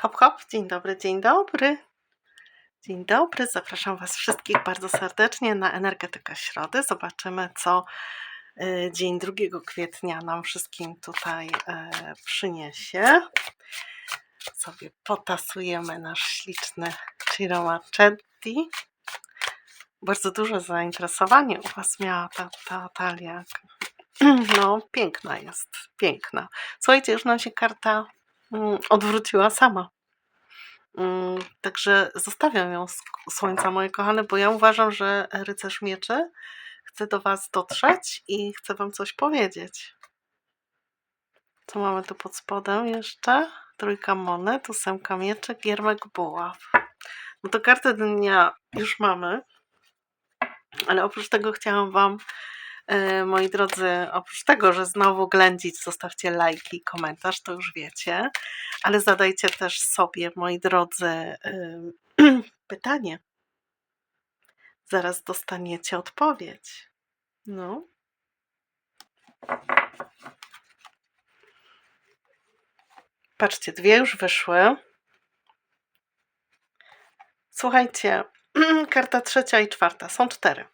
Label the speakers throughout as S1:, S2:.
S1: Hop, hop, dzień dobry, dzień dobry. Dzień dobry, zapraszam Was wszystkich bardzo serdecznie na Energetyka Środy. Zobaczymy, co y, dzień 2 kwietnia nam wszystkim tutaj e, przyniesie. Sobie potasujemy nasz śliczny Marchetti. Bardzo duże zainteresowanie u Was miała ta, ta talia. No, piękna jest, piękna. Słuchajcie, już nam się karta odwróciła sama. Mm, Także zostawiam ją z słońca, moje kochane, bo ja uważam, że rycerz mieczy chce do Was dotrzeć i chce Wam coś powiedzieć. Co mamy tu pod spodem jeszcze? Trójka monet, ósemka mieczy, giermek buław. No to kartę dnia już mamy, ale oprócz tego chciałam Wam, moi drodzy, oprócz tego, że znowu ględzić, zostawcie lajki i komentarz, to już wiecie, ale zadajcie też sobie, moi drodzy, pytanie. Zaraz dostaniecie odpowiedź. No. Patrzcie, dwie już wyszły. Słuchajcie, karta trzecia i czwarta. Są cztery.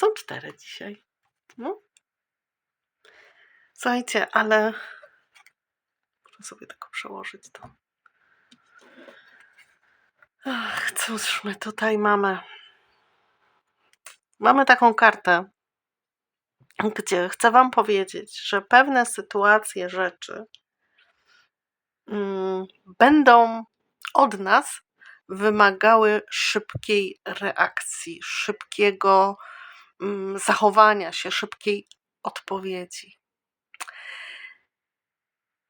S1: Są cztery dzisiaj. No. Słuchajcie, ale muszę sobie tylko przełożyć to. Ach, cóż my tutaj mamy? Mamy taką kartę, gdzie chcę Wam powiedzieć, że pewne sytuacje, rzeczy mm, będą od nas wymagały szybkiej reakcji, szybkiego zachowania się, szybkiej odpowiedzi.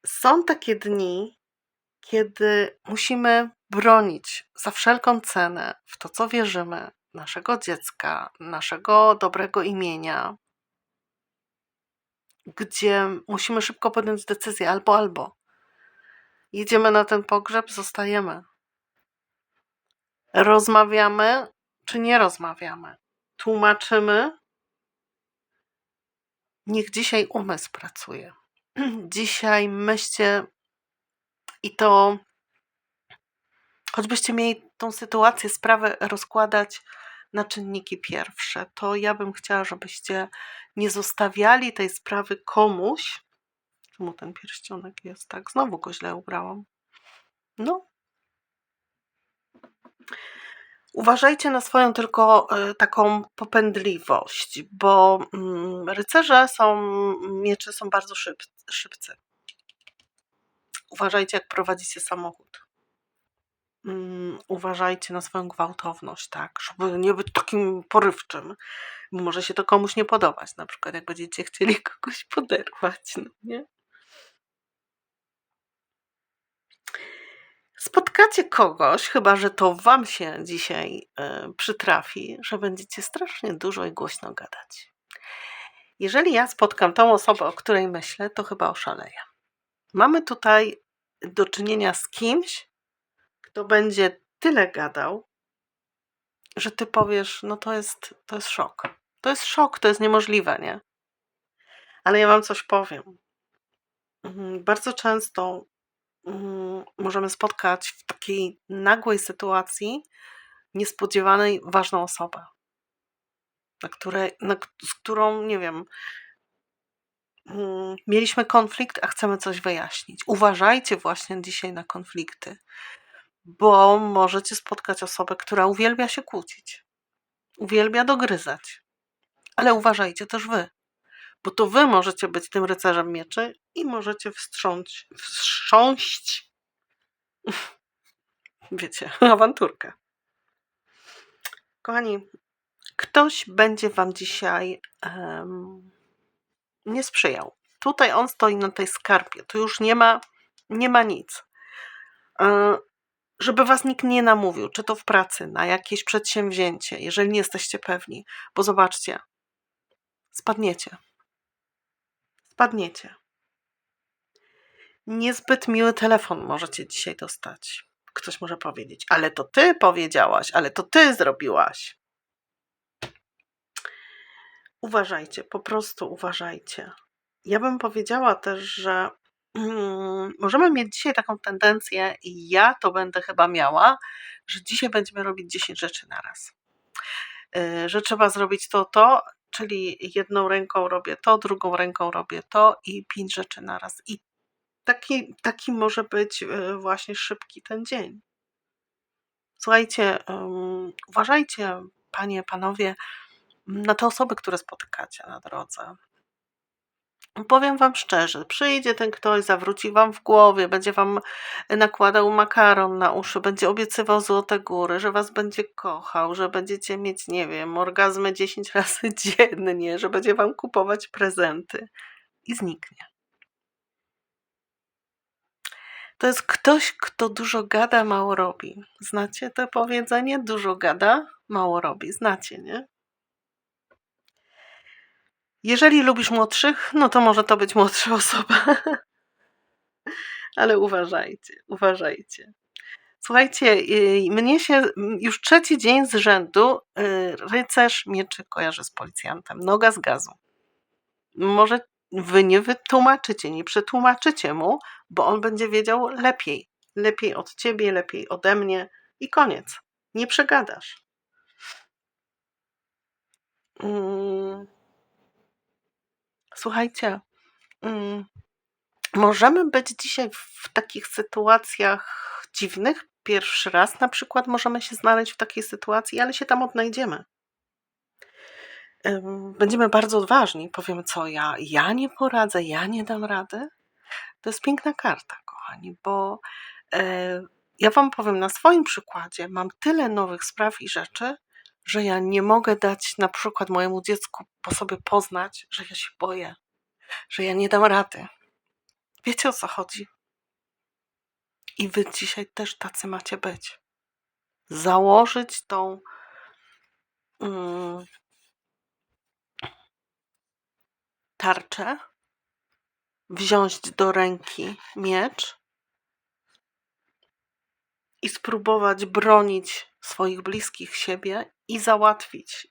S1: Są takie dni, kiedy musimy bronić za wszelką cenę w to, co wierzymy, naszego dziecka, naszego dobrego imienia, gdzie musimy szybko podjąć decyzję albo albo. Jedziemy na ten pogrzeb, zostajemy. Rozmawiamy, czy nie rozmawiamy. Tłumaczymy. Niech dzisiaj umysł pracuje. Dzisiaj myślcie i to choćbyście mieli tą sytuację, sprawę rozkładać na czynniki pierwsze, to ja bym chciała, żebyście nie zostawiali tej sprawy komuś. Czemu ten pierścionek jest tak? Znowu go źle ubrałam. No. Uważajcie na swoją tylko e, taką popędliwość, bo mm, rycerze są, miecze są bardzo szyb, szybcy. Uważajcie, jak prowadzicie samochód. Mm, uważajcie na swoją gwałtowność, tak, żeby nie być takim porywczym. Może się to komuś nie podobać, na przykład jak będziecie chcieli kogoś poderwać, no nie? Spotkacie kogoś, chyba że to wam się dzisiaj e, przytrafi, że będziecie strasznie dużo i głośno gadać. Jeżeli ja spotkam tą osobę, o której myślę, to chyba oszaleję. Mamy tutaj do czynienia z kimś, kto będzie tyle gadał, że ty powiesz, no to jest, to jest szok. To jest szok, to jest niemożliwe, nie? Ale ja wam coś powiem. Mhm, Bardzo często możemy spotkać w takiej nagłej sytuacji niespodziewanej ważną osobę, na na, z którą, nie wiem, mm, mieliśmy konflikt, a chcemy coś wyjaśnić. Uważajcie właśnie dzisiaj na konflikty, bo możecie spotkać osobę, która uwielbia się kłócić, uwielbia dogryzać, ale uważajcie też wy, bo to wy możecie być tym rycerzem mieczy i możecie wstrząść, wstrząść, wiecie, awanturkę. Kochani, ktoś będzie wam dzisiaj em, nie sprzyjał. Tutaj on stoi na tej skarpie, tu już nie ma, nie ma nic. E, żeby was nikt nie namówił, czy to w pracy, na jakieś przedsięwzięcie, jeżeli nie jesteście pewni, bo zobaczcie, spadniecie. Spadniecie. Niezbyt miły telefon możecie dzisiaj dostać. Ktoś może powiedzieć, ale to ty powiedziałaś, ale to ty zrobiłaś. Uważajcie, po prostu uważajcie. Ja bym powiedziała też, że mm, możemy mieć dzisiaj taką tendencję, i ja to będę chyba miała, że dzisiaj będziemy robić 10 rzeczy naraz. Y, że trzeba zrobić to, to, czyli jedną ręką robię to, drugą ręką robię to i 5 rzeczy naraz. I taki, taki może być y, właśnie szybki ten dzień. Słuchajcie, ym, uważajcie, panie, panowie, na te osoby, które spotykacie na drodze. Powiem wam szczerze, przyjdzie ten ktoś, zawróci wam w głowie, będzie wam nakładał makaron na uszy, będzie obiecywał złote góry, że was będzie kochał, że będziecie mieć, nie wiem, orgazmy 10 razy dziennie, że będzie wam kupować prezenty i zniknie. To jest ktoś, kto dużo gada, mało robi. Znacie to powiedzenie? Dużo gada, mało robi. Znacie, nie? Jeżeli lubisz młodszych, no to może to być młodsza osoba. Ale uważajcie, uważajcie. Słuchajcie, y, mnie się już trzeci dzień z rzędu y, rycerz mieczy kojarzy z policjantem. Noga z gazu. Może wy nie wytłumaczycie, nie przetłumaczycie mu, bo on będzie wiedział lepiej. Lepiej od ciebie, lepiej ode mnie i koniec. Nie przegadasz. Mm. Słuchajcie, mm, możemy być dzisiaj w takich sytuacjach dziwnych. Pierwszy raz na przykład możemy się znaleźć w takiej sytuacji, ale się tam odnajdziemy. Będziemy bardzo odważni, powiem co ja, ja nie poradzę, ja nie dam rady. To jest piękna karta, kochani, bo e, ja Wam powiem na swoim przykładzie, mam tyle nowych spraw i rzeczy, że ja nie mogę dać na przykład mojemu dziecku po sobie poznać, że ja się boję, że ja nie dam rady. Wiecie o co chodzi? I wy dzisiaj też tacy macie być. Założyć tą mm, tarczę, wziąć do ręki miecz i spróbować bronić swoich bliskich siebie i załatwić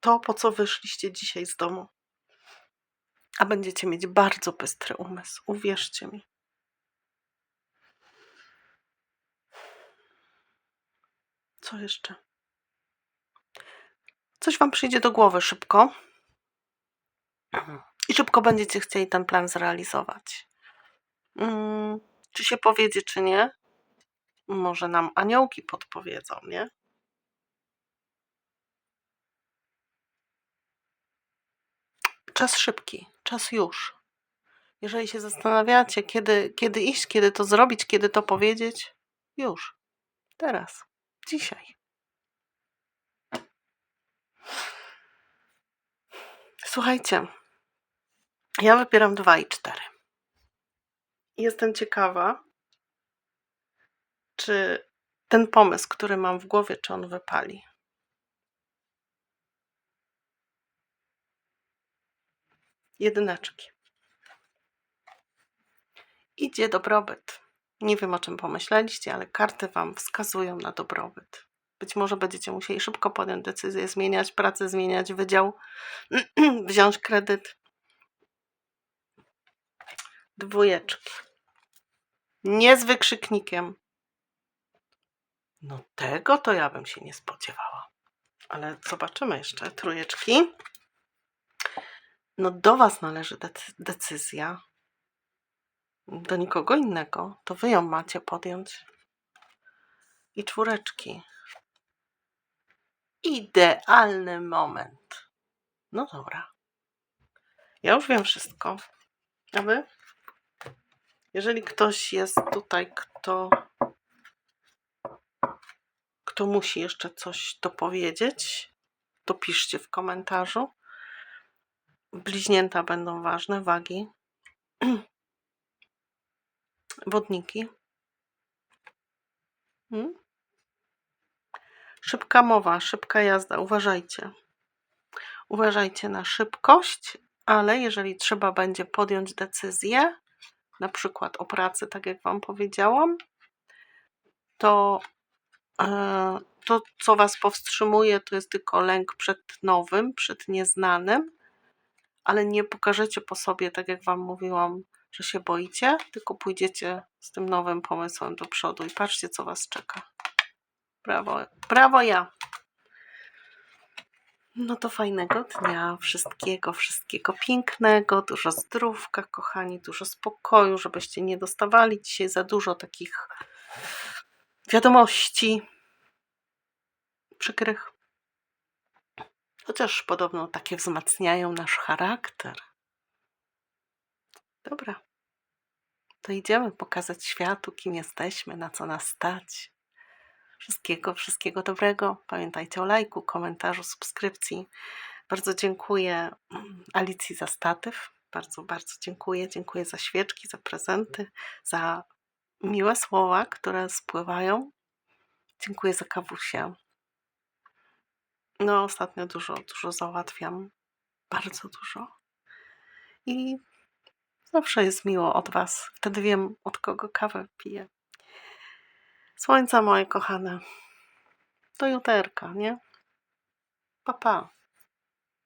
S1: to, po co wyszliście dzisiaj z domu. A będziecie mieć bardzo bystry umysł, uwierzcie mi. Co jeszcze? Coś Wam przyjdzie do głowy szybko i szybko będziecie chcieli ten plan zrealizować. Mm, czy się powiedzie, czy nie? Może nam aniołki podpowiedzą, nie? Czas szybki, czas już. Jeżeli się zastanawiacie, kiedy, kiedy iść, kiedy to zrobić, kiedy to powiedzieć, już. Teraz. Dzisiaj. Słuchajcie, ja wybieram 2 i 4. Jestem ciekawa, czy ten pomysł, który mam w głowie, czy on wypali. Jedyneczki. Idzie dobrobyt. Nie wiem, o czym pomyśleliście, ale karty Wam wskazują na dobrobyt. Być może będziecie musieli szybko podjąć decyzję, zmieniać pracę, zmieniać wydział, wziąć kredyt. Dwójeczki. Nie z wykrzyknikiem. No tego to ja bym się nie spodziewała. Ale zobaczymy jeszcze. Trójeczki. No do Was należy decy- decyzja. Do nikogo innego. To Wy ją macie podjąć. I czwóreczki. Idealny moment. No dobra. Ja już wiem wszystko. A Wy? Jeżeli ktoś jest tutaj, kto kto musi jeszcze coś dopowiedzieć, to piszcie w komentarzu. Bliźnięta będą ważne, wagi. Wodniki. Hmm? Szybka mowa, szybka jazda, uważajcie. Uważajcie na szybkość, ale jeżeli trzeba będzie podjąć decyzję, na przykład o pracy, tak jak Wam powiedziałam, to e, to, co Was powstrzymuje, to jest tylko lęk przed nowym, przed nieznanym, ale nie pokażecie po sobie, tak jak Wam mówiłam, że się boicie, tylko pójdziecie z tym nowym pomysłem do przodu i patrzcie, co Was czeka. Brawo, brawo ja. No to fajnego dnia, wszystkiego, wszystkiego pięknego, dużo zdrówka, kochani, dużo spokoju, żebyście nie dostawali dzisiaj za dużo takich wiadomości przykrych. Chociaż podobno takie wzmacniają nasz charakter. Dobra. To idziemy pokazać światu, kim jesteśmy, na co nas stać. Wszystkiego, wszystkiego dobrego. Pamiętajcie o lajku, komentarzu, subskrypcji. Bardzo dziękuję mm, Alicji za statyw. Bardzo, bardzo dziękuję. Dziękuję za świeczki, za prezenty, za miłe słowa, które spływają. Dziękuję za kawusie. No, ostatnio dużo, dużo załatwiam. Bardzo dużo. I zawsze jest miło od Was. Wtedy wiem, od kogo kawę piję. Słońca moje kochane. Do juterka, nie? Pa, pa.